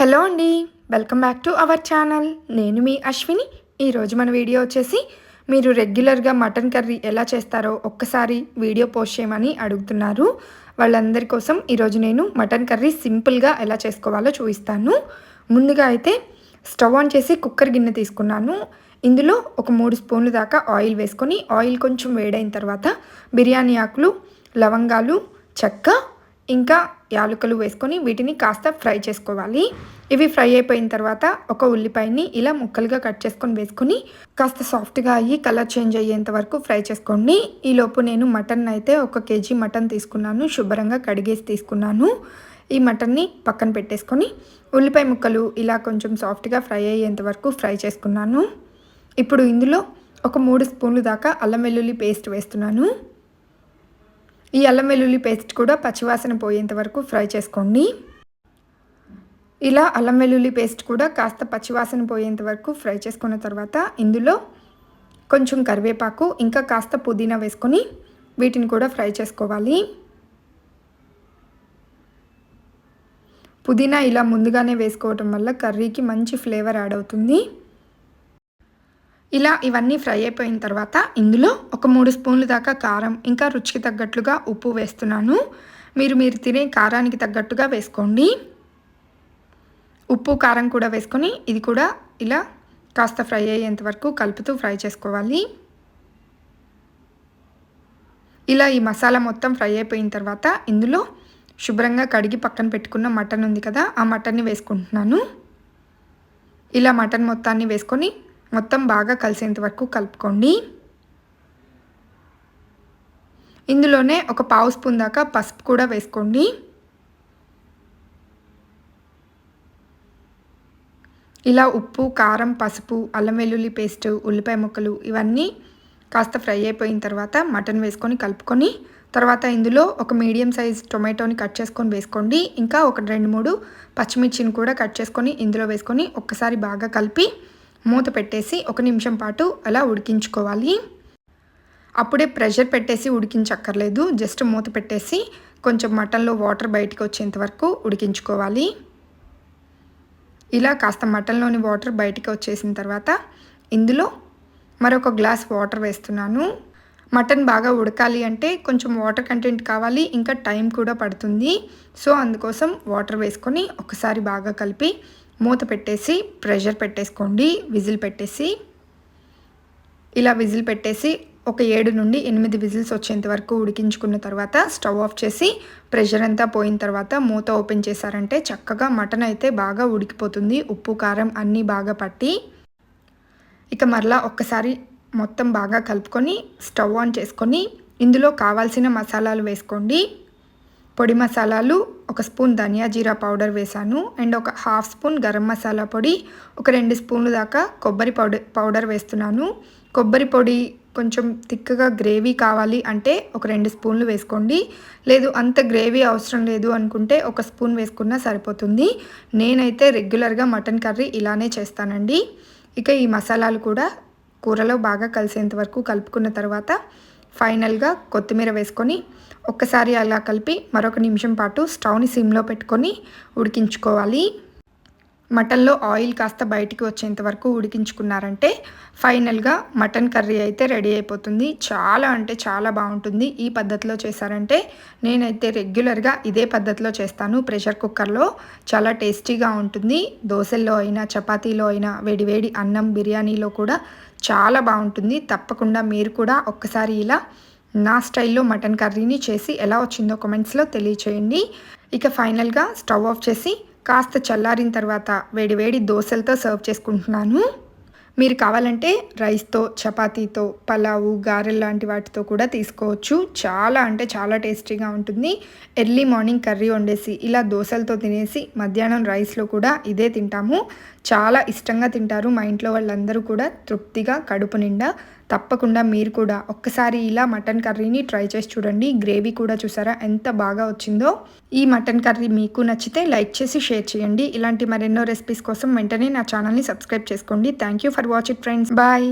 Hello అండి welcome back to our channel. నేను మీ అశ్విని. ఈరోజు మన వీడియో వచ్చేసి మీరు రెగ్యులర్గా మటన్ కర్రీ ఎలా చేస్తారో ఒక్కసారి వీడియో పోస్ట్ చేయమని అడుగుతున్నారు. వాళ్ళందరి కోసం ఈరోజు నేను మటన్ కర్రీ సింపుల్గా ఎలా చేసుకోవాలో చూపిస్తాను. ముందుగా అయితే స్టవ్ ఆన్ చేసి కుక్కర్ గిన్నె తీసుకున్నాను. ఇందులో ఒక మూడు స్పూన్లు దాకా ఆయిల్ వేసుకొని ఆయిల్ కొంచెం వేడైన తర్వాత బిర్యానీ ఆకులు లవంగాలు చెక్క ఇంకా యాలకులు వేసుకొని వీటిని కాస్త ఫ్రై చేసుకోవాలి. ఇవి ఫ్రై అయిపోయిన తర్వాత ఒక ఉల్లిపాయని ఇలా ముక్కలుగా కట్ చేసుకొని వేసుకొని కాస్త సాఫ్ట్గా అయ్యి కలర్ చేంజ్ అయ్యేంత వరకు ఫ్రై చేసుకోండి. ఈలోపు నేను మటన్ అయితే ఒక కేజీ మటన్ తీసుకున్నాను. శుభ్రంగా కడిగేసి తీసుకున్నాను. ఈ మటన్ని పక్కన పెట్టేసుకొని ఉల్లిపాయ ముక్కలు ఇలా కొంచెం సాఫ్ట్గా ఫ్రై అయ్యేంత వరకు ఫ్రై చేసుకున్నాను. ఇప్పుడు ఇందులో ఒక మూడు స్పూన్లు దాకా అల్లం వెల్లుల్లి పేస్ట్ వేస్తున్నాను. ఈ అల్లం వెల్లుల్లి పేస్ట్ కూడా పచ్చివాసన పోయేంత వరకు ఫ్రై చేసుకోండి. ఇలా అల్లం వెల్లుల్లి పేస్ట్ కూడా కాస్త పచ్చివాసన పోయేంత వరకు ఫ్రై చేసుకున్న తర్వాత ఇందులో కొంచెం కరివేపాకు ఇంకా కాస్త పుదీనా వేసుకొని వీటిని కూడా ఫ్రై చేసుకోవాలి. పుదీనా ఇలా ముందుగానే వేసుకోవటం వల్ల కర్రీకి మంచి ఫ్లేవర్ యాడ్ అవుతుంది. ఇలా ఇవన్నీ ఫ్రై అయిపోయిన తర్వాత ఇందులో ఒక మూడు స్పూన్లు దాకా కారం ఇంకా రుచికి తగ్గట్లుగా ఉప్పు వేస్తున్నాను. మీరు మీరు తినే కారానికి తగ్గట్టుగా వేసుకోండి. ఉప్పు కారం కూడా వేసుకొని ఇది కూడా ఇలా కాస్త ఫ్రై అయ్యేంత వరకు కలుపుతూ ఫ్రై చేసుకోవాలి. ఇలా ఈ మసాలా మొత్తం ఫ్రై అయిపోయిన తర్వాత ఇందులో శుభ్రంగా కడిగి పక్కన పెట్టుకున్న మటన్ ఉంది కదా ఆ మటన్ని వేసుకుంటున్నాను. ఇలా మటన్ మొత్తాన్ని వేసుకొని మొత్తం బాగా కలిసేంత వరకు కలుపుకోండి. ఇందులోనే ఒక పావు స్పూన్ దాకా పసుపు కూడా వేసుకోండి. ఇలా ఉప్పు కారం పసుపు అల్లం వెల్లుల్లి పేస్ట్ ఉల్లిపాయ ముక్కలు ఇవన్నీ కాస్త ఫ్రై అయిపోయిన తర్వాత మటన్ వేసుకొని కలుపుకొని తర్వాత ఇందులో ఒక మీడియం సైజ్ టొమాటోని కట్ చేసుకొని వేసుకోండి. ఇంకా ఒక రెండు మూడు పచ్చిమిర్చిని కూడా కట్ చేసుకొని ఇందులో వేసుకొని ఒక్కసారి బాగా కలిపి మూత పెట్టేసి ఒక నిమిషం పాటు అలా ఉడికించుకోవాలి. అప్పుడే ప్రెషర్ పెట్టేసి ఉడికించక్కర్లేదు. జస్ట్ మూత పెట్టేసి కొంచెం మటన్లో వాటర్ బయటకు వచ్చేంత వరకు ఉడికించుకోవాలి. ఇలా కాస్త మటన్లోని వాటర్ బయటకు వచ్చేసిన తర్వాత ఇందులో మరొక గ్లాస్ వాటర్ వేస్తున్నాను. మటన్ బాగా ఉడకాలి అంటే కొంచెం వాటర్ కంటెంట్ కావాలి. ఇంకా టైం కూడా పడుతుంది. సో అందుకోసం వాటర్ వేసుకొని ఒకసారి బాగా కలిపి మూత పెట్టేసి ప్రెషర్ పెట్టేసుకోండి విజిల్ పెట్టేసి. ఇలా విజిల్ పెట్టేసి ఒక ఏడు నుండి ఎనిమిది విజిల్స్ వచ్చేంత వరకు ఉడికించుకున్న తర్వాత స్టవ్ ఆఫ్ చేసి ప్రెషర్ అంతా పోయిన తర్వాత మూత ఓపెన్ చేశారంటే చక్కగా మటన్ అయితే బాగా ఉడికిపోతుంది. ఉప్పు కారం అన్నీ బాగా పట్టి ఇక మరలా ఒక్కసారి మొత్తం బాగా కలుపుకొని స్టవ్ ఆన్ చేసుకొని ఇందులో కావాల్సిన మసాలాలు వేసుకోండి. పొడి మసాలాలు ఒక స్పూన్ ధనియా జీరా పౌడర్ వేసాను. అండ్ ఒక హాఫ్ స్పూన్ గరం మసాలా పొడి ఒక రెండు స్పూన్లు దాకా కొబ్బరి పౌడర్ పౌడర్ వేస్తున్నాను. కొబ్బరి పొడి కొంచెం తిక్కగా గ్రేవీ కావాలి అంటే ఒక రెండు స్పూన్లు వేసుకోండి. లేదు అంత గ్రేవీ అవసరం లేదు అనుకుంటే ఒక స్పూన్ వేసుకున్నా సరిపోతుంది. నేనైతే రెగ్యులర్గా మటన్ కర్రీ ఇలానే చేస్తానండి. ఇక ఈ మసాలాలు కూడా కూరలో బాగా కలిసేంత వరకు కలుపుకున్న తర్వాత ఫైనల్గా కొత్తిమీర వేసుకొని ఒక్కసారి అలా కలిపి మరొక నిమిషం పాటు స్టవ్ని సిమ్లో పెట్టుకొని ఉడికించుకోవాలి. మటన్లో ఆయిల్ కాస్త బయటికి వచ్చేంత వరకు ఉడికించుకున్నారంటే ఫైనల్గా మటన్ కర్రీ అయితే రెడీ అయిపోతుంది. చాలా అంటే చాలా బాగుంటుంది. ఈ పద్ధతిలో చేశారంటే నేనైతే రెగ్యులర్గా ఇదే పద్ధతిలో చేస్తాను. ప్రెషర్ కుక్కర్లో చాలా టేస్టీగా ఉంటుంది. దోశల్లో అయినా చపాతీలో అయినా వేడివేడి అన్నం బిర్యానీలో కూడా చాలా బాగుంటుంది. తప్పకుండా మీరు కూడా ఒక్కసారి ఇలా నా స్టైల్లో మటన్ కర్రీని చేసి ఎలా వచ్చిందో కమెంట్స్లో తెలియచేయండి. ఇక ఫైనల్గా స్టవ్ ఆఫ్ చేసి కాస్త చల్లారిన తర్వాత వేడివేడి దోశలతో సర్వ్ చేసుకుంటున్నాను. మీరు కావాలంటే రైస్తో చపాతీతో పలావు గారెలు లాంటి వాటితో కూడా తీసుకోవచ్చు. చాలా అంటే చాలా టేస్టీగా ఉంటుంది. ఎర్లీ మార్నింగ్ కర్రీ వండేసి ఇలా దోశలతో తినేసి మధ్యాహ్నం రైస్లో కూడా ఇదే తింటాము. చాలా ఇష్టంగా తింటారు. మా ఇంట్లో వాళ్ళందరూ కూడా తృప్తిగా కడుపు నిండా తప్పకుండా మీరు కూడా ఒక్కసారి ఇలా మటన్ కర్రీని ట్రై చేసి చూడండి. గ్రేవీ కూడా చూసారా? ఎంత బాగా వచ్చిందో. ఈ మటన్ కర్రీ మీకు నచ్చితే లైక్ చేసి షేర్ చేయండి. ఇలాంటి మరెన్నో రెసిపీస్ కోసం వెంటనే నా ఛానల్ని సబ్స్క్రైబ్ చేసుకోండి. Thank you for watch it friends. Bye.